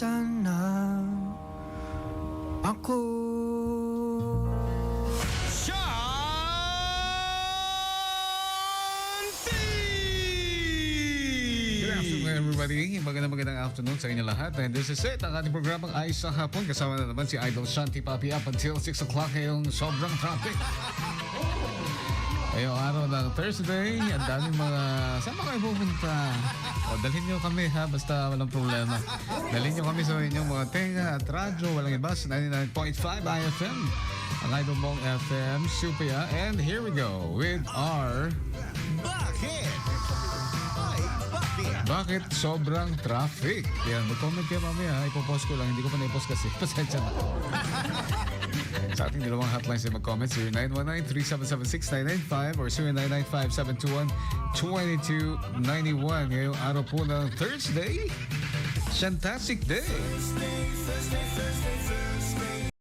sana ako everybody. Magandang magandang afternoon sa inyo lahat. And this is it, ang ating programang ay sa hapon. Kasama na naman si Idol Shanti Papi up until 6 o'clock ngayong sobrang traffic. Ngayong araw ng Thursday, ang daming mga... Saan ba kayo pupunta? O, dalhin nyo kami ha, basta walang problema. Dalhin nyo kami sa inyong mga tenga at radyo, walang iba, sa 99.5 IFM. Ang Idol Mong FM, Supia. And here we go with our... bakit? Sobrang traffic? Yan, mag-comment kayo mamaya. Ipopost ko lang. Hindi ko pa na-post kasi. Pasensya na. Sa ating dalawang hotlines ay mag-comment 0919-3776-995 or 0995-721-2291. Ngayong araw po ng Thursday, Fantastic Day!